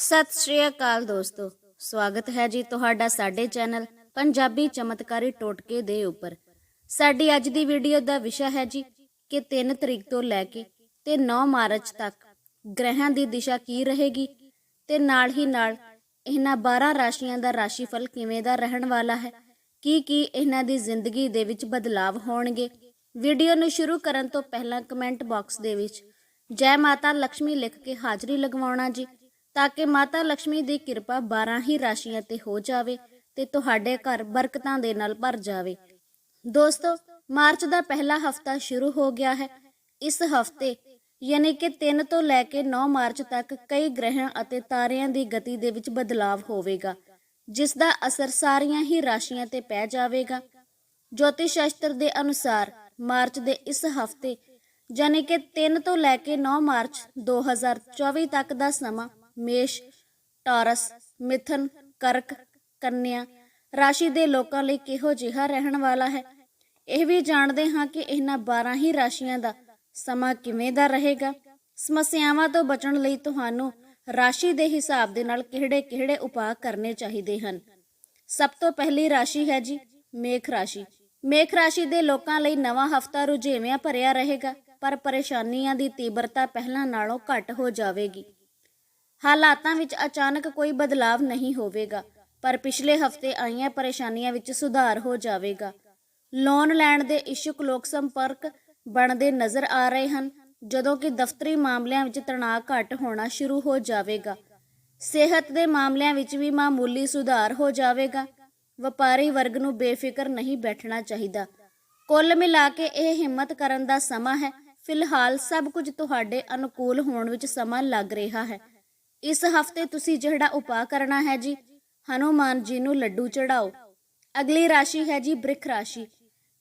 ਸਤਿ ਸ਼੍ਰੀ ਅਕਾਲ ਦੋਸਤੋ। ਸਵਾਗਤ ਹੈ ਜੀ ਤੁਹਾਡਾ ਸਾਡੇ ਚੈਨਲ ਪੰਜਾਬੀ ਚਮਤਕਾਰੀ ਟੋਟਕੇ ਦੇ ਉੱਪਰ। ਸਾਡੀ ਅੱਜ ਦੀ ਵੀਡੀਓ ਦਾ ਵਿਸ਼ਾ ਹੈ ਜੀ ਕਿ 3 ਤਰੀਕ ਤੋਂ ਲੈ ਕੇ ਤੇ 9 ਮਾਰਚ ਤੱਕ ਗ੍ਰਹਿਆਂ ਦੀ ਦਿਸ਼ਾ ਕੀ ਰਹੇਗੀ ਤੇ ਨਾਲ ਹੀ ਨਾਲ ਇਹਨਾਂ 12 ਰਾਸ਼ੀਆਂ ਦਾ ਰਾਸ਼ੀਫਲ ਕਿਵੇਂ ਦਾ ਰਹਿਣ ਵਾਲਾ ਹੈ ਕੀ ਕੀ ਇਹਨਾਂ ਦੀ ਜ਼ਿੰਦਗੀ ਦੇ ਵਿੱਚ ਬਦਲਾਵ ਹੋਣਗੇ। ਵੀਡੀਓ ਨੂੰ ਸ਼ੁਰੂ ਕਰਨ ਤੋਂ ਪਹਿਲਾਂ ਕਮੈਂਟ ਬਾਕਸ ਦੇ ਵਿੱਚ ਜੈ ਮਾਤਾ ਲక్ష్ਮੀ ਲਿਖ ਕੇ ਹਾਜ਼ਰੀ ਲਗਵਾਉਣਾ ਜੀ। ਤਾਂ ਕਿ ਮਾਤਾ ਲక్ష్ਮੀ ਦੀ ਕਿਰਪਾ 12 ਹੀ ਰਾਸ਼ੀਆਂ ਤੇ ਹੋ ਜਾਵੇ ਤੇ ਤੁਹਾਡੇ ਘਰ ਬਰਕਤਾਂ ਦੇ ਨਾਲ ਭਰ ਜਾਵੇ। ਦੋਸਤੋ, ਮਾਰਚ ਦਾ ਪਹਿਲਾ ਹਫਤਾ ਸ਼ੁਰੂ ਹੋ ਗਿਆ ਹੈ। ਇਸ ਹਫ਼ਤੇ ਯਾਨੀ ਕਿ 3 ਤੋਂ ਲੈ ਕੇ 9 ਮਾਰਚ ਤੱਕ ਕਈ ਗ੍ਰਹਿਾਂ ਅਤੇ ਤਾਰਿਆਂ ਦੀ ਗਤੀ ਦੇ ਵਿੱਚ ਬਦਲਾਵ ਹੋਵੇਗਾ, ਜਿਸ ਦਾ ਅਸਰ ਸਾਰੀਆਂ ਹੀ ਰਾਸ਼ੀਆਂ ਤੇ ਪੈ ਜਾਵੇਗਾ। ਜੋਤਿਸ਼ ਸ਼ਾਸਤਰ ਦੇ ਅਨੁਸਾਰ ਮਾਰਚ ਦੇ ਇਸ ਹਫ਼ਤੇ ਯਾਨੀ ਕਿ 3 ਤੋਂ ਲੈ ਕੇ 9 ਮਾਰਚ 2024 ਤੱਕ ਦਾ ਸਮਾਂ ਮੇਸ਼, ਟਾਰਸ, ਮਿਥਨ, ਕਰਕ, ਕੰਨਿਆ ਰਾਸ਼ੀ ਦੇ ਲੋਕਾਂ ਲਈ ਕਿਹੋ ਜਿਹਾ ਰਹਿਣ ਵਾਲਾ ਹੈ? ਇਹ ਵੀ ਜਾਣਦੇ ਹਾਂ ਕਿ ਇਹਨਾਂ 12 ਹੀ ਰਾਸ਼ੀਆਂ ਦਾ ਸਮਾਂ ਕਿਵੇਂ ਦਾ ਰਹੇਗਾ। ਸਮੱਸਿਆਵਾਂ ਤੋਂ ਬਚਣ ਲਈ ਤੁਹਾਨੂੰ ਰਾਸ਼ੀ ਦੇ ਹਿਸਾਬ ਦੇ ਨਾਲ ਕਿਹੜੇ-ਕਿਹੜੇ ਉਪਾਅ ਕਰਨੇ ਚਾਹੀਦੇ ਹਨ? ਸਭ ਤੋਂ ਪਹਿਲੀ ਰਾਸ਼ੀ ਹੈ ਜੀ ਮੇਖ ਰਾਸ਼ੀ। ਮੇਖ ਰਾਸ਼ੀ ਦੇ ਲੋਕਾਂ ਲਈ ਨਵਾਂ ਹਫਤਾ ਰੁਝੇਵਿਆਂ ਭਰਿਆ ਰਹੇਗਾ, ਪਰ ਪਰੇਸ਼ਾਨੀਆਂ ਦੀ ਤੀਬਰਤਾ ਪਹਿਲਾਂ ਨਾਲੋਂ ਘੱਟ ਹੋ ਜਾਵੇਗੀ। ਹਾਲਾਤਾਂ ਵਿੱਚ ਅਚਾਨਕ ਕੋਈ ਬਦਲਾਵ ਨਹੀਂ ਹੋਵੇਗਾ, ਪਰ ਪਿਛਲੇ ਹਫ਼ਤੇ ਆਈਆਂ ਪਰੇਸ਼ਾਨੀਆਂ ਵਿੱਚ ਸੁਧਾਰ ਹੋ ਜਾਵੇਗਾ। ਲੋਨ ਲੈਣ ਦੇ ਇਸ਼ੁਕ ਲੋਕ ਸੰਪਰਕ ਬਣਦੇ ਨਜ਼ਰ ਆ ਰਹੇ ਹਨ, ਜਦੋਂ ਕਿ ਦਫ਼ਤਰੀ ਮਾਮਲਿਆਂ ਵਿੱਚ ਤਣਾਅ ਘੱਟ ਹੋਣਾ ਸ਼ੁਰੂ ਹੋ ਜਾਵੇਗਾ। ਸਿਹਤ ਦੇ ਮਾਮਲਿਆਂ ਵਿੱਚ ਵੀ ਮਾਮੂਲੀ ਸੁਧਾਰ ਹੋ ਜਾਵੇਗਾ। ਵਪਾਰੀ ਵਰਗ ਨੂੰ ਬੇਫਿਕਰ ਨਹੀਂ ਬੈਠਣਾ ਚਾਹੀਦਾ। ਕੁੱਲ ਮਿਲਾ ਕੇ ਇਹ ਹਿੰਮਤ ਕਰਨ ਦਾ ਸਮਾਂ ਹੈ। ਫਿਲਹਾਲ ਸਭ ਕੁਝ ਤੁਹਾਡੇ ਅਨੁਕੂਲ ਹੋਣ ਵਿੱਚ ਸਮਾਂ ਲੱਗ ਰਿਹਾ ਹੈ। ਇਸ ਹਫ਼ਤੇ ਤੁਸੀਂ ਜਿਹੜਾ ਉਪਾਅ ਕਰਨਾ ਹੈ ਜੀ, ਹਨੂਮਾਨ ਜੀ ਨੂੰ ਲੱਡੂ ਚੜਾਓ ਅਗਲੀ ਰਾਸ਼ੀ ਹੈ ਜੀ ਬ੍ਰਿਖ ਰਾਸ਼ੀ।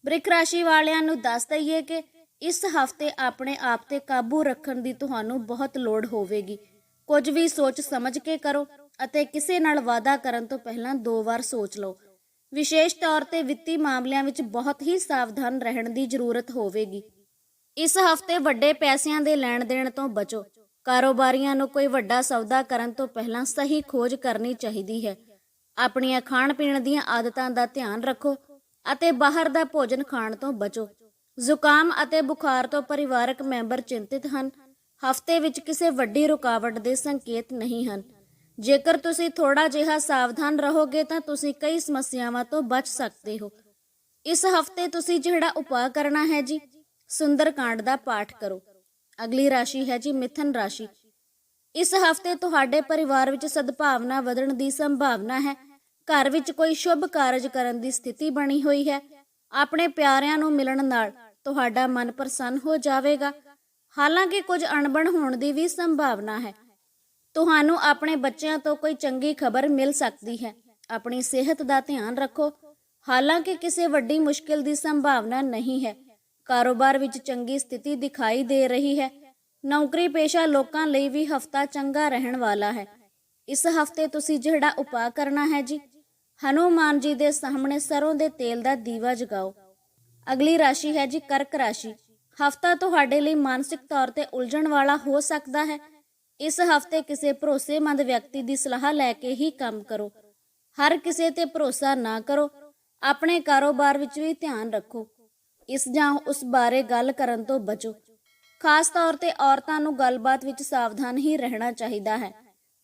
ਬ੍ਰਿਖ ਰਾਸ਼ੀ ਵਾਲਿਆਂ ਨੂੰ ਦੱਸ ਦਈਏ ਕਿ ਇਸ ਹਫ਼ਤੇ ਆਪਣੇ ਆਪ ਤੇ ਕਾਬੂ ਰੱਖਣ ਦੀ ਤੁਹਾਨੂੰ ਬਹੁਤ ਲੋੜ ਹੋਵੇਗੀ। ਕੁਝ ਵੀ ਸੋਚ ਸਮਝ ਕੇ ਕਰੋ ਅਤੇ ਕਿਸੇ ਨਾਲ ਵਾਅਦਾ ਕਰਨ ਤੋਂ ਪਹਿਲਾਂ ਦੋ ਵਾਰ ਸੋਚ ਲਓ। ਵਿਸ਼ੇਸ਼ ਤੌਰ ਤੇ ਵਿੱਤੀ ਮਾਮਲਿਆਂ ਵਿੱਚ ਬਹੁਤ ਹੀ ਸਾਵਧਾਨ ਰਹਿਣ ਦੀ ਜ਼ਰੂਰਤ ਹੋਵੇਗੀ। ਇਸ ਹਫ਼ਤੇ ਵੱਡੇ ਪੈਸਿਆਂ ਦੇ ਲੈਣ ਦੇਣ ਤੋਂ ਬਚੋ। ਕਾਰੋਬਾਰੀਆਂ ਨੂੰ ਕੋਈ ਵੱਡਾ ਸੌਦਾ ਕਰਨ ਤੋਂ ਪਹਿਲਾਂ ਸਹੀ ਖੋਜ ਕਰਨੀ ਚਾਹੀਦੀ ਹੈ। ਆਪਣੀਆਂ ਖਾਣ ਪੀਣ ਦੀਆਂ ਆਦਤਾਂ ਦਾ ਧਿਆਨ ਰੱਖੋ ਅਤੇ ਬਾਹਰ ਦਾ ਭੋਜਨ ਖਾਣ ਤੋਂ ਬਚੋ। ਜ਼ੁਕਾਮ ਅਤੇ ਬੁਖਾਰ ਤੋਂ ਪਰਿਵਾਰਕ ਮੈਂਬਰ ਚਿੰਤਿਤ ਹਨ। ਹਫ਼ਤੇ ਵਿੱਚ ਕਿਸੇ ਵੱਡੀ ਰੁਕਾਵਟ ਦੇ ਸੰਕੇਤ ਨਹੀਂ ਹਨ। ਜੇਕਰ ਤੁਸੀਂ ਥੋੜਾ ਜਿਹਾ ਸਾਵਧਾਨ ਰਹੋਗੇ ਤਾਂ ਤੁਸੀਂ ਕਈ ਸਮੱਸਿਆਵਾਂ ਤੋਂ ਬਚ ਸਕਦੇ ਹੋ। ਇਸ ਹਫ਼ਤੇ ਤੁਸੀਂ ਜਿਹੜਾ ਉਪਾਅ ਕਰਨਾ ਹੈ ਜੀ ਸੁੰਦਰ ਕਾਂਡ ਦਾ ਪਾਠ ਕਰੋ। ਅਗਲੀ ਰਾਸ਼ੀ ਹੈ ਜੀ ਮਿਥਨ ਰਾਸ਼ੀ। ਇਸ ਹਫ਼ਤੇ ਤੁਹਾਡੇ ਪਰਿਵਾਰ ਵਿੱਚ ਸਦਭਾਵਨਾ ਵਧਣ ਦੀ ਸੰਭਾਵਨਾ ਹੈ। ਘਰ ਵਿੱਚ ਕੋਈ ਸ਼ੁਭ ਕਾਰਜ ਕਰਨ ਦੀ ਸਥਿਤੀ ਬਣੀ ਹੋਈ ਹੈ। ਆਪਣੇ ਪਿਆਰਿਆਂ ਨੂੰ ਮਿਲਣ ਨਾਲ ਤੁਹਾਡਾ ਮਨ ਪ੍ਰਸੰਨ ਹੋ ਜਾਵੇਗਾ। ਹਾਲਾਂਕਿ ਕੁਝ ਅਣਬਣ ਹੋਣ ਦੀ ਵੀ ਸੰਭਾਵਨਾ ਹੈ। ਤੁਹਾਨੂੰ ਆਪਣੇ ਬੱਚਿਆਂ ਤੋਂ ਕੋਈ ਚੰਗੀ ਖਬਰ ਮਿਲ ਸਕਦੀ ਹੈ। ਆਪਣੀ ਸਿਹਤ ਦਾ ਧਿਆਨ ਰੱਖੋ। ਹਾਲਾਂਕਿ ਕਿਸੇ ਵੱਡੀ ਮੁਸ਼ਕਿਲ ਦੀ ਸੰਭਾਵਨਾ ਨਹੀਂ ਹੈ। ਕਾਰੋਬਾਰ ਵਿੱਚ ਚੰਗੀ ਸਥਿਤੀ ਦਿਖਾਈ ਦੇ ਰਹੀ ਹੈ। ਨੌਕਰੀ ਪੇਸ਼ਾ ਲੋਕਾਂ ਲਈ ਵੀ ਹਫਤਾ ਚੰਗਾ ਰਹਿਣ ਵਾਲਾ ਹੈ। ਇਸ ਹਫ਼ਤੇ ਤੁਸੀਂ ਜਿਹੜਾ ਉਪਾਅ ਕਰਨਾ ਹੈ ਜੀ, ਹਨੂਮਾਨ ਜੀ ਦੇ ਸਾਹਮਣੇ ਸਰੋਂ ਦੇ ਤੇਲ ਦਾ ਦੀਵਾ ਜਗਾਓ। ਅਗਲੀ ਰਾਸ਼ੀ ਹੈ ਜੀ ਕਰਕ ਰਾਸ਼ੀ। ਹਫਤਾ ਤੁਹਾਡੇ ਲਈ ਮਾਨਸਿਕ ਤੌਰ ਤੇ ਉਲਝਣ ਵਾਲਾ ਹੋ ਸਕਦਾ ਹੈ। ਇਸ ਹਫ਼ਤੇ ਕਿਸੇ ਭਰੋਸੇਮੰਦ ਵਿਅਕਤੀ ਦੀ ਸਲਾਹ ਲੈ ਕੇ ਹੀ ਕੰਮ ਕਰੋ। ਹਰ ਕਿਸੇ ਤੇ ਭਰੋਸਾ ਨਾ ਕਰੋ। ਆਪਣੇ ਕਾਰੋਬਾਰ ਵਿੱਚ ਵੀ ਧਿਆਨ ਰੱਖੋ। ਇਸ ਜਾਂ ਉਸ ਬਾਰੇ ਗੱਲ ਕਰਨ ਤੋਂ ਬਚੋ। ਖਾਸ ਤੌਰ ਤੇ ਔਰਤਾਂ ਨੂੰ ਗੱਲਬਾਤ ਵਿੱਚ ਸਾਵਧਾਨ ਹੀ ਰਹਿਣਾ ਚਾਹੀਦਾ ਹੈ।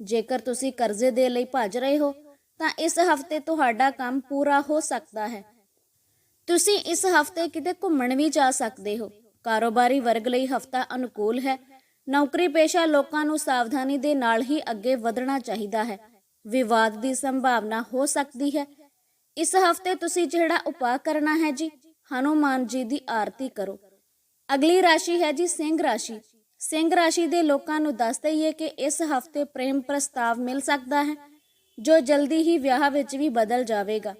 ਜੇਕਰ ਤੁਸੀਂ ਕਰਜ਼ੇ ਦੇ ਲਈ ਭੱਜ ਰਹੇ ਹੋ, ਤਾਂ ਇਸ ਹਫ਼ਤੇ ਤੁਹਾਡਾ ਕੰਮ ਪੂਰਾ ਹੋ ਸਕਦਾ ਹੈ। ਤੁਸੀਂ ਇਸ ਹਫ਼ਤੇ ਕਿਤੇ ਘੁੰਮਣ ਵੀ ਜਾ ਸਕਦੇ ਹੋ। ਕਾਰੋਬਾਰੀ ਵਰਗ ਲਈ ਹਫਤਾ ਅਨੁਕੂਲ ਹੈ। ਨੌਕਰੀ ਪੇਸ਼ਾ ਲੋਕਾਂ ਨੂੰ ਸਾਵਧਾਨੀ ਦੇ ਨਾਲ ਹੀ ਅੱਗੇ ਵਧਣਾ ਚਾਹੀਦਾ ਹੈ। ਵਿਵਾਦ ਦੀ ਸੰਭਾਵਨਾ ਹੋ ਸਕਦੀ ਹੈ। ਇਸ ਹਫ਼ਤੇ ਤੁਸੀਂ ਜਿਹੜਾ ਉਪਾਅ ਕਰਨਾ ਹੈ ਜੀ ਹਨੂਮਾਨ ਜੀ ਦੀ ਆਰਤੀ ਕਰੋ। ਅਗਲੀ ਰਾਸ਼ੀ ਹੈ ਜੀ ਸਿੰਘ ਰਾਸ਼ੀ। ਸਿੰਘ ਰਾਸ਼ੀ ਦੇ ਲੋਕਾਂ ਨੂੰ ਦੱਸ ਦਈਏ ਕਿ ਇਸ ਹਫ਼ਤੇ ਪ੍ਰੇਮ ਪ੍ਰਸਤਾਵ ਮਿਲ ਸਕਦਾ ਹੈ, ਜੋ ਜਲਦੀ ਹੀ ਵਿਆਹ ਵਿੱਚ ਵੀ ਬਦਲ ਜਾਵੇਗਾ।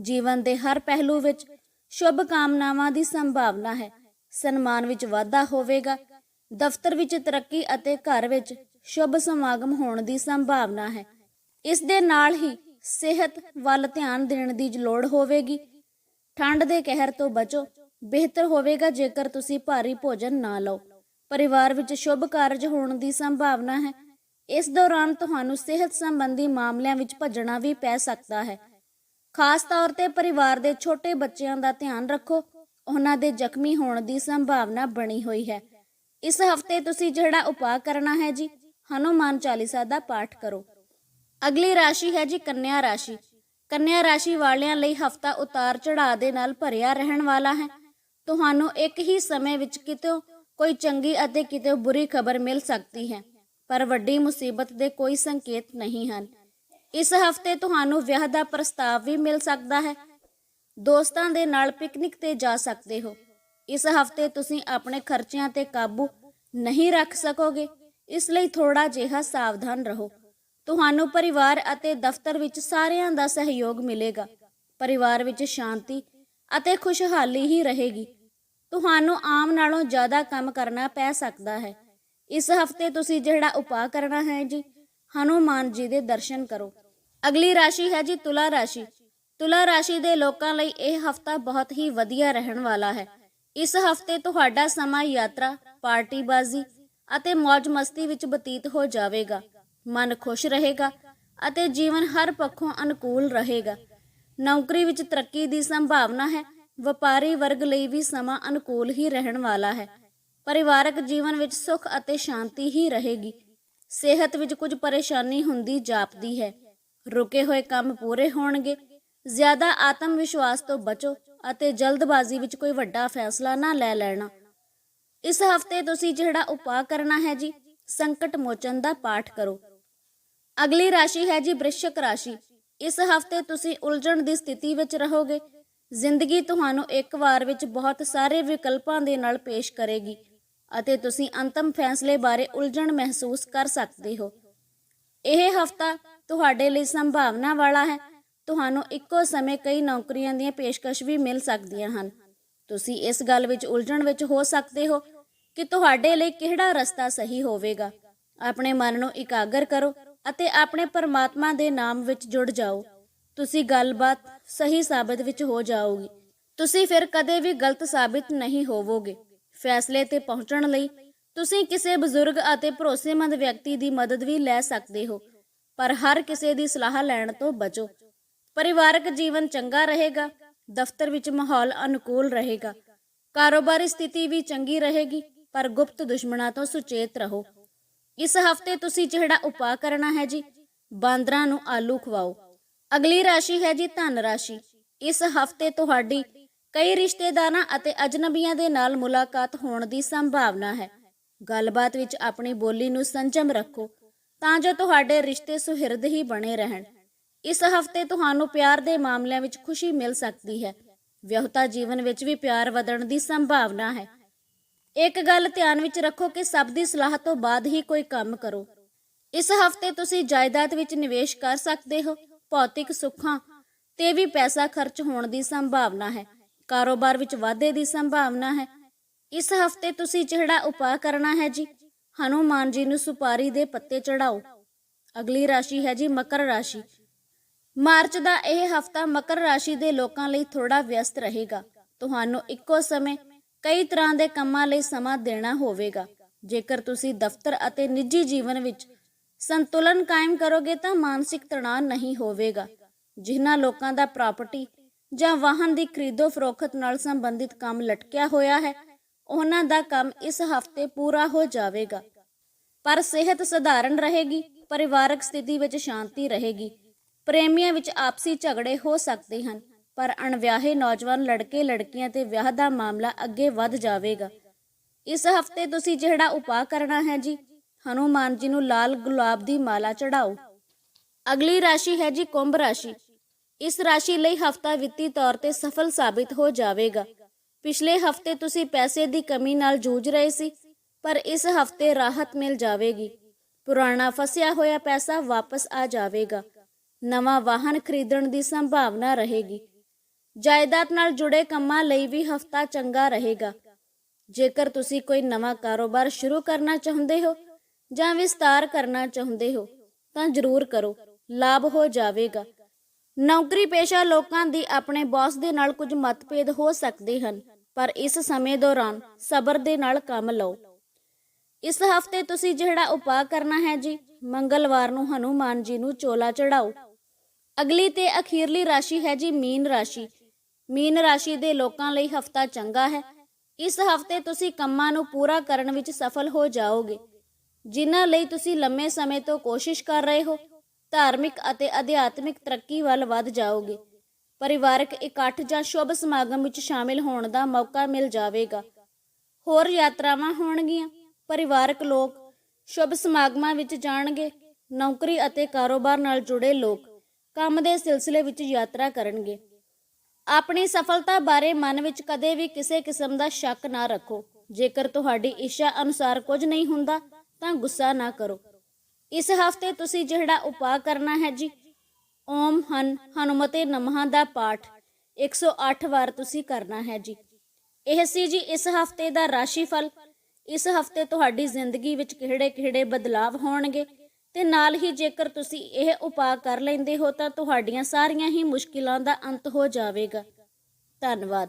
ਜੀਵਨ ਦੇ ਹਰ ਪਹਿਲੂ ਵਿੱਚ ਸ਼ੁਭ ਕਾਮਨਾਵਾਂ ਦੀ ਸੰਭਾਵਨਾ ਹੈ। ਸਨਮਾਨ ਵਿੱਚ ਵਾਧਾ ਹੋਵੇਗਾ। ਦਫ਼ਤਰ ਵਿੱਚ ਤਰੱਕੀ ਅਤੇ ਘਰ ਵਿੱਚ ਸ਼ੁਭ ਸਮਾਗਮ ਹੋਣ ਦੀ ਸੰਭਾਵਨਾ ਹੈ। ਇਸ ਦੇ ਨਾਲ ਹੀ ਸਿਹਤ ਵੱਲ ਧਿਆਨ ਦੇਣ ਦੀ ਲੋੜ ਹੋਵੇਗੀ। ਠੰਡ ਦੇ ਕਹਿਰ ਤੋਂ ਬਚੋ। ਬਿਹਤਰ ਹੋਵੇਗਾ ਜੇਕਰ ਤੁਸੀਂ ਭਾਰੀ ਭੋਜਨ ਨਾ ਲਓ। ਪਰਿਵਾਰ ਵਿੱਚ ਸ਼ੁਭ ਕਾਰਜ ਹੋਣ ਦੀ ਸੰਭਾਵਨਾ ਹੈ। ਇਸ ਦੌਰਾਨ ਤੁਹਾਨੂੰ ਸਿਹਤ ਸੰਬੰਧੀ ਮਾਮਲਿਆਂ ਵਿੱਚ ਭੱਜਣਾ ਵੀ ਪੈ ਸਕਦਾ ਹੈ। ਖਾਸ ਤੌਰ ਤੇ ਪਰਿਵਾਰ ਦੇ ਛੋਟੇ ਬੱਚਿਆਂ ਦਾ ਧਿਆਨ ਰੱਖੋ। ਉਹਨਾਂ ਦੇ ਜ਼ਖਮੀ ਹੋਣ ਦੀ ਸੰਭਾਵਨਾ ਬਣੀ ਹੋਈ ਹੈ। ਇਸ ਹਫ਼ਤੇ ਤੁਸੀਂ ਜਿਹੜਾ ਉਪਾਅ ਕਰਨਾ ਹੈ ਜੀ, ਹਨੂਮਾਨ ਚਾਲੀਸਾ ਦਾ ਪਾਠ ਕਰੋ। ਅਗਲੀ ਰਾਸ਼ੀ ਹੈ ਜੀ ਕੰਨਿਆ ਰਾਸ਼ੀ। ਕੰਨਿਆ ਰਾਸ਼ੀ ਵਾਲਿਆਂ ਲਈ ਹਫਤਾ ਉਤਾਰ ਚੜਾਅ ਦੇ ਨਾਲ ਭਰਿਆ ਰਹਿਣ ਵਾਲਾ ਹੈ। ਤੁਹਾਨੂੰ ਇੱਕ ਹੀ ਸਮੇਂ ਵਿੱਚ ਕਿਤੇ ਕੋਈ ਚੰਗੀ ਅਤੇ ਕਿਤੇ ਬੁਰੀ ਖਬਰ ਮਿਲ ਸਕਦੀ ਹੈ, ਪਰ ਵੱਡੀ ਮੁਸੀਬਤ ਦੇ ਕੋਈ ਸੰਕੇਤ ਨਹੀਂ ਹਨ। ਇਸ ਹਫ਼ਤੇ ਤੁਹਾਨੂੰ ਵਿਆਹ ਦਾ ਪ੍ਰਸਤਾਵ ਵੀ ਮਿਲ ਸਕਦਾ ਹੈ। ਦੋਸਤਾਂ ਦੇ ਨਾਲ ਪਿਕਨਿਕ ਤੇ ਜਾ ਸਕਦੇ ਹੋ। ਇਸ ਹਫ਼ਤੇ ਤੁਸੀਂ ਆਪਣੇ ਖਰਚਿਆਂ ਤੇ ਕਾਬੂ ਨਹੀਂ ਰੱਖ ਸਕੋਗੇ। ਇਸ ਲਈ ਥੋੜਾ ਜਿਹਾ ਸਾਵਧਾਨ ਰਹੋ। ਤੁਹਾਨੂੰ ਪਰਿਵਾਰ ਅਤੇ ਦਫ਼ਤਰ ਵਿੱਚ ਸਾਰਿਆਂ ਦਾ ਸਹਿਯੋਗ ਮਿਲੇਗਾ। ਪਰਿਵਾਰ ਵਿੱਚ ਸ਼ਾਂਤੀ ਅਤੇ ਖੁਸ਼ਹਾਲੀ ਹੀ ਰਹੇਗੀ। ਤੁਹਾਨੂੰ ਆਮ ਨਾਲੋਂ ਜ਼ਿਆਦਾ ਕੰਮ ਕਰਨਾ ਪੈ ਸਕਦਾ ਹੈ। ਇਸ ਹਫ਼ਤੇ ਤੁਸੀਂ ਜਿਹੜਾ ਉਪਾਅ ਕਰਨਾ ਹੈ ਜੀ, ਹਨੂਮਾਨ ਜੀ ਦੇ ਦਰਸ਼ਨ ਕਰੋ। ਅਗਲੀ ਰਾਸ਼ੀ ਹੈ ਜੀ ਤੁਲਾ ਰਾਸ਼ੀ। ਤੁਲਾ ਰਾਸ਼ੀ ਦੇ ਲੋਕਾਂ ਲਈ ਇਹ ਹਫਤਾ ਬਹੁਤ ਹੀ ਵਧੀਆ ਰਹਿਣ ਵਾਲਾ ਹੈ। ਇਸ ਹਫ਼ਤੇ ਤੁਹਾਡਾ ਸਮਾਂ ਯਾਤਰਾ, ਪਾਰਟੀਬਾਜ਼ੀ ਅਤੇ ਮौज ਮਸਤੀ ਵਿੱਚ ਬਤੀਤ ਹੋ ਜਾਵੇਗਾ। ਮਨ ਖੁਸ਼ ਰਹੇਗਾ ਅਤੇ ਜੀਵਨ ਹਰ ਪੱਖੋਂ ਅਨੁਕੂਲ ਰਹੇਗਾ। ਨੌਕਰੀ ਵਿੱਚ ਤਰੱਕੀ ਦੀ ਸੰਭਾਵਨਾ ਹੈ। ਵਪਾਰੀ ਵਰਗ ਲਈ ਵੀ ਸਮਾਂ ਅਨੁਕੂਲ ਹੀ ਰਹਿਣ ਵਾਲਾ ਹੈ। ਪਰਿਵਾਰਕ ਜੀਵਨ ਵਿੱਚ ਸੁੱਖ ਅਤੇ ਸ਼ਾਂਤੀ ਹੀ ਰਹੇਗੀ। ਸਿਹਤ ਵਿੱਚ ਕੁਝ ਪਰੇਸ਼ਾਨੀ ਹੁੰਦੀ ਜਾਪਦੀ ਹੈ। ਰੁਕੇ ਹੋਏ ਕੰਮ ਪੂਰੇ ਹੋਣਗੇ। ਜ਼ਿਆਦਾ ਆਤਮ ਵਿਸ਼ਵਾਸ ਤੋਂ ਬਚੋ ਅਤੇ ਜਲਦਬਾਜ਼ੀ ਵਿੱਚ ਕੋਈ ਵੱਡਾ ਫੈਸਲਾ ਨਾ ਲੈ ਲੈਣਾ। ਇਸ ਹਫ਼ਤੇ ਤੁਸੀਂ ਜਿਹੜਾ ਉਪਾਅ ਕਰਨਾ ਹੈ ਜੀ, ਸੰਕਟ ਮੋਚਨ ਦਾ ਪਾਠ ਕਰੋ। ਅਗਲੀ ਰਾਸ਼ੀ ਹੈ ਜੀ ਬ੍ਰਿਸ਼ਕ ਰਾਸ਼ੀ। ਇਸ ਹਫ਼ਤੇ ਤੁਸੀਂ ਉਲਝਣ ਦੀ ਸਥਿਤੀ ਵਿੱਚ ਰਹੋਗੇ। ਜ਼ਿੰਦਗੀ ਤੁਹਾਨੂੰ ਇੱਕ ਵਾਰ ਵਿੱਚ ਬਹੁਤ ਸਾਰੇ ਵਿਕਲਪਾਂ ਦੇ ਨਾਲ ਪੇਸ਼ ਕਰੇਗੀ ਅਤੇ ਤੁਸੀਂ ਅੰਤਮ ਫੈਸਲੇ ਬਾਰੇ ਉਲਝਣ ਮਹਿਸੂਸ ਕਰ ਸਕਦੇ ਹੋ। ਇਹ ਹਫਤਾ ਤੁਹਾਡੇ ਲਈ ਸੰਭਾਵਨਾ ਵਾਲਾ ਹੈ। ਤੁਹਾਨੂੰ ਇੱਕੋ ਸਮੇਂ ਕਈ ਨੌਕਰੀਆਂ ਦੀਆਂ ਪੇਸ਼ਕਸ਼ ਵੀ ਮਿਲ ਸਕਦੀਆਂ ਹਨ। ਤੁਸੀਂ ਇਸ ਗੱਲ ਵਿੱਚ ਉਲਝਣ ਵਿੱਚ ਹੋ ਸਕਦੇ ਹੋ ਕਿ ਤੁਹਾਡੇ ਲਈ ਕਿਹੜਾ ਰਸਤਾ ਸਹੀ ਹੋਵੇਗਾ। ਆਪਣੇ ਮਨ ਨੂੰ ਇਕਾਗਰ ਕਰੋ। ਅਤੇ ਆਪਣੇ ਪਰਮਾਤਮਾ ਦੇ ਨਾਮ ਵਿੱਚ ਜੁੜ ਜਾਓ। ਤੁਸੀਂ ਗੱਲਬਾਤ ਸਹੀ ਸਾਬਤ ਵਿੱਚ ਹੋ ਜਾਓਗੀ। ਤੁਸੀਂ ਫਿਰ ਕਦੇ ਵੀ ਗਲਤ ਸਾਬਿਤ ਨਹੀਂ ਹੋਵੋਗੇ। ਫੈਸਲੇ ਤੇ ਪਹੁੰਚਣ ਲਈ ਤੁਸੀਂ ਕਿਸੇ ਬਜ਼ੁਰਗ ਅਤੇ ਭਰੋਸੇਮੰਦ ਵਿਅਕਤੀ ਦੀ ਮਦਦ ਵੀ ਲੈ ਸਕਦੇ ਹੋ, ਪਰ ਹਰ ਕਿਸੇ ਦੀ ਸਲਾਹ ਲੈਣ ਤੋਂ ਬਚੋ। ਪਰਿਵਾਰਕ ਜੀਵਨ ਚੰਗਾ ਰਹੇਗਾ, ਦਫ਼ਤਰ ਵਿੱਚ ਮਾਹੌਲ ਅਨੁਕੂਲ ਰਹੇਗਾ, ਕਾਰੋਬਾਰੀ ਸਥਿਤੀ ਵੀ ਚੰਗੀ ਰਹੇਗੀ, ਪਰ ਗੁਪਤ ਦੁਸ਼ਮਣਾਂ ਤੋਂ ਸੁਚੇਤ ਰਹੋ। ਇਸ ਹਫ਼ਤੇ ਤੁਸੀਂ ਜਿਹੜਾ ਉਪਾਅ ਕਰਨਾ ਹੈ ਜੀ, ਬਾਂਦਰਾਂ ਨੂੰ ਆਲੂ ਖਵਾਓ। ਅਗਲੀ ਰਾਸ਼ੀ ਹੈ ਜੀ ਧਨ ਰਾਸ਼ੀ। ਇਸ ਹਫ਼ਤੇ ਤੁਹਾਡੀ ਕਈ ਰਿਸ਼ਤੇਦਾਰਾਂ ਅਤੇ ਅਜਨਬੀਆਂ ਦੇ ਨਾਲ ਮੁਲਾਕਾਤ ਹੋਣ ਦੀ ਸੰਭਾਵਨਾ ਹੈ। ਗੱਲਬਾਤ ਵਿੱਚ ਆਪਣੀ ਬੋਲੀ ਨੂੰ ਸੰਜਮ ਰੱਖੋ, ਤਾਂ ਜੋ ਤੁਹਾਡੇ ਰਿਸ਼ਤੇ ਸੁਹਿਰਦ ਹੀ ਬਣੇ ਰਹਿਣ। ਇਸ ਹਫ਼ਤੇ ਤੁਹਾਨੂੰ ਪਿਆਰ ਦੇ ਮਾਮਲਿਆਂ ਵਿੱਚ ਖੁਸ਼ੀ ਮਿਲ ਸਕਦੀ ਹੈ। ਵਿਆਹੁਤਾ ਜੀਵਨ ਵਿੱਚ ਵੀ ਪਿਆਰ ਵਧਣ ਦੀ ਸੰਭਾਵਨਾ ਹੈ। ਇੱਕ ਗੱਲ ਧਿਆਨ ਵਿੱਚ ਰੱਖੋ ਕਿ ਸਭ ਦੀ ਸਲਾਹ ਤੋਂ ਬਾਅਦ ਹੀ ਕੋਈ ਕੰਮ ਕਰੋ। ਇਸ ਹਫ਼ਤੇ ਤੁਸੀਂ ਜਾਇਦਾਦ ਵਿੱਚ ਨਿਵੇਸ਼ ਕਰ ਸਕਦੇ ਹੋ, ਭੌਤਿਕ ਸੁੱਖਾਂ ਤੇ ਵੀ ਪੈਸਾ ਖਰਚ ਹੋਣ ਦੀ ਸੰਭਾਵਨਾ ਹੈ, ਕਾਰੋਬਾਰ ਵਿੱਚ ਵਾਧੇ ਦੀ ਸੰਭਾਵਨਾ ਹੈ। ਇਸ ਹਫ਼ਤੇ ਤੁਸੀਂ ਜਿਹੜਾ ਉਪਾਅ ਕਰਨਾ ਹੈ ਜੀ, ਹਨੂਮਾਨ ਜੀ ਨੂੰ ਸੁਪਾਰੀ ਦੇ ਪੱਤੇ ਚੜਾਓ ਅਗਲੀ ਰਾਸ਼ੀ ਹੈ ਜੀ ਮਕਰ ਰਾਸ਼ੀ। ਮਾਰਚ ਦਾ ਇਹ ਹਫਤਾ ਮਕਰ ਰਾਸ਼ੀ ਦੇ ਲੋਕਾਂ ਲਈ ਥੋੜਾ ਵਿਅਸਤ ਰਹੇਗਾ। ਤੁਹਾਨੂੰ ਇੱਕੋ ਸਮੇਂ ਕਈ ਤਰ੍ਹਾਂ ਦੇ ਕੰਮਾਂ ਲਈ ਸਮਾਂ ਦੇਣਾ ਹੋਵੇਗਾ। ਜੇਕਰ ਤੁਸੀਂ ਦਫ਼ਤਰ ਅਤੇ ਨਿੱਜੀ ਜੀਵਨ ਵਿੱਚ ਸੰਤੁਲਨ ਕਾਇਮ ਕਰੋਗੇ ਤਾਂ ਮਾਨਸਿਕ ਤਣਾਅ ਨਹੀਂ ਹੋਵੇਗਾ। ਜਿਨ੍ਹਾਂ ਲੋਕਾਂ ਦਾ ਪ੍ਰਾਪਰਟੀ ਜਾਂ ਵਾਹਨ ਦੀ ਖਰੀਦੋ ਫਰੋਖਤ ਨਾਲ ਸੰਬੰਧਿਤ ਕੰਮ ਲਟਕਿਆ ਹੋਇਆ ਹੈ, ਉਹਨਾਂ ਦਾ ਕੰਮ ਇਸ ਹਫ਼ਤੇ ਪੂਰਾ ਹੋ ਜਾਵੇਗਾ। ਪਰ ਸਿਹਤ ਸਧਾਰਨ ਰਹੇਗੀ, ਪਰਿਵਾਰਕ ਸਥਿਤੀ ਵਿੱਚ ਸ਼ਾਂਤੀ ਰਹੇਗੀ, ਪ੍ਰੇਮੀਆਂ ਵਿੱਚ ਆਪਸੀ ਝਗੜੇ ਹੋ ਸਕਦੇ ਹਨ। ਪਰ ਅਣਵਿਆਹੇ ਨੌਜਵਾਨ ਲੜਕੇ ਲੜਕੀਆਂ ਤੇ ਵਿਆਹ ਦਾ ਮਾਮਲਾ ਅੱਗੇ ਵੱਧ ਜਾਵੇਗਾ। ਇਸ ਹਫ਼ਤੇ ਤੁਸੀਂ ਜਿਹੜਾ ਉਪਾਅ ਕਰਨਾ ਹੈ ਜੀ, ਹਨੂਮਾਨ ਜੀ ਨੂੰ ਲਾਲ ਗੁਲਾਬ ਦੀ ਮਾਲਾ ਚੜਾਓ ਅਗਲੀ ਰਾਸ਼ੀ ਹੈ ਜੀ ਕੁੰਭ ਰਾਸ਼ੀ। ਇਸ ਰਾਸ਼ੀ ਲਈ ਹਫਤਾ ਵਿੱਤੀ ਤੌਰ ਤੇ ਸਫਲ ਸਾਬਿਤ ਹੋ ਜਾਵੇਗਾ। ਪਿਛਲੇ ਹਫ਼ਤੇ ਤੁਸੀਂ ਪੈਸੇ ਦੀ ਕਮੀ ਨਾਲ ਜੂਝ ਰਹੇ ਸੀ, ਪਰ ਇਸ ਹਫ਼ਤੇ ਰਾਹਤ ਮਿਲ ਜਾਵੇਗੀ। ਪੁਰਾਣਾ ਫਸਿਆ ਹੋਇਆ ਪੈਸਾ ਵਾਪਸ ਆ ਜਾਵੇਗਾ। ਨਵਾਂ ਵਾਹਨ ਖਰੀਦਣ ਦੀ ਸੰਭਾਵਨਾ ਰਹੇਗੀ। ਜਾਇਦਾਦ ਨਾਲ ਜੁੜੇ ਕੰਮਾਂ ਲਈ ਵੀ ਹਫਤਾ ਚੰਗਾ ਰਹੇਗਾ। ਜੇਕਰ ਤੁਸੀਂ ਕੋਈ ਨਵਾਂ ਕਾਰੋਬਾਰ ਸ਼ੁਰੂ ਕਰਨਾ ਚਾਹੁੰਦੇ ਹੋ ਜਾਂ ਵਿਸਤਾਰ ਕਰਨਾ ਚਾਹੁੰਦੇ ਹੋ, ਤਾਂ ਜ਼ਰੂਰ ਕਰੋ। ਲਾਭ ਹੋ ਜਾਵੇਗਾ। ਨੌਕਰੀ ਪੇਸ਼ਾ ਲੋਕਾਂ ਦੀ ਆਪਣੇ ਬੌਸ ਦੇ ਨਾਲ ਕੁਝ ਮਤਭੇਦ ਹੋ ਸਕਦੇ ਹਨ, ਪਰ ਇਸ ਸਮੇਂ ਦੌਰਾਨ ਸਬਰ ਦੇ ਨਾਲ ਕੰਮ ਲਓ। ਇਸ ਹਫ਼ਤੇ ਤੁਸੀਂ ਜਿਹੜਾ ਉਪਾਅ ਕਰਨਾ ਹੈ ਜੀ, ਮੰਗਲਵਾਰ ਨੂੰ ਹਨੂਮਾਨ ਜੀ ਨੂੰ ਚੋਲਾ ਚੜਾਓ ਅਗਲੀ ਤੇ ਅਖੀਰਲੀ ਰਾਸ਼ੀ ਹੈ ਜੀ ਮੀਨ ਰਾਸ਼ੀ। ਮੀਨ ਰਾਸ਼ੀ ਦੇ ਲੋਕਾਂ ਲਈ ਹਫਤਾ ਚੰਗਾ ਹੈ। ਇਸ ਹਫ਼ਤੇ ਤੁਸੀਂ ਕੰਮਾਂ ਨੂੰ ਪੂਰਾ ਕਰਨ ਵਿੱਚ ਸਫਲ ਹੋ ਜਾਓਗੇ। ਜਿਨ੍ਹਾਂ ਲਈ ਤੁਸੀਂ ਲੰਮੇ ਸਮੇਂ ਤੋਂ ਕੋਸ਼ਿਸ਼ ਕਰ ਰਹੇ ਹੋ, ਧਾਰਮਿਕ ਅਤੇ ਅਧਿਆਤਮਿਕ ਤਰੱਕੀ ਵੱਲ ਵੱਧ ਜਾਓਗੇ। ਪਰਿਵਾਰਕ ਇਕੱਠ ਜਾਂ ਸ਼ੁਭ ਸਮਾਗਮ ਵਿੱਚ ਸ਼ਾਮਿਲ ਹੋਣ ਦਾ ਮੌਕਾ ਮਿਲ ਜਾਵੇਗਾ। ਹੋਰ ਯਾਤਰਾਵਾਂ ਹੋਣਗੀਆਂ। ਪਰਿਵਾਰਕ ਲੋਕ ਸ਼ੁਭ ਸਮਾਗਮਾਂ ਵਿੱਚ ਜਾਣਗੇ। ਨੌਕਰੀ ਅਤੇ ਕਾਰੋਬਾਰ ਨਾਲ ਜੁੜੇ ਲੋਕ ਕੰਮ ਦੇ ਸਿਲਸਿਲੇ ਵਿੱਚ ਯਾਤਰਾ ਕਰਨਗੇ। ਆਪਣੀ ਸਫਲਤਾ ਬਾਰੇ ਮਨ ਵਿੱਚ ਕਦੇ ਵੀ ਕਿਸੇ ਕਿਸਮ ਦਾ ਸ਼ੱਕ ਨਾ ਰੱਖੋ। ਜੇਕਰ ਤੁਹਾਡੀ ਇੱਛਾ ਅਨੁਸਾਰ ਕੁਝ ਨਹੀਂ ਹੁੰਦਾ, ਤਾਂ ਗੁੱਸਾ ਨਾ ਕਰੋ। ਇਸ ਹਫ਼ਤੇ ਤੁਸੀਂ ਜਿਹੜਾ ਉਪਾਅ ਕਰਨਾ ਹੈ ਜੀ, ਓਮ ਹਨ ਹਨੁਮਤੇ ਨਮಃ ਦਾ ਪਾਠ 108 ਵਾਰ ਤੁਸੀਂ ਕਰਨਾ ਹੈ ਜੀ। ਇਹ ਸੀ ਜੀ ਇਸ ਹਫ਼ਤੇ ਦਾ ਰਾਸ਼ੀਫਲ ਇਸ ਹਫ਼ਤੇ ਤੁਹਾਡੀ ਜ਼ਿੰਦਗੀ ਵਿੱਚ ਕਿਹੜੇ-ਕਿਹੜੇ ਬਦਲਾਵ ਹੋਣਗੇ? ਤੇ ਨਾਲ ਹੀ ਜੇਕਰ ਤੁਸੀਂ ਇਹ ਉਪਾਅ ਕਰ ਲੈਂਦੇ ਹੋ ਤਾਂ ਤੁਹਾਡੀਆਂ ਸਾਰੀਆਂ ਹੀ ਮੁਸ਼ਕਿਲਾਂ ਦਾ ਅੰਤ ਹੋ ਜਾਵੇਗਾ। ਧੰਨਵਾਦ।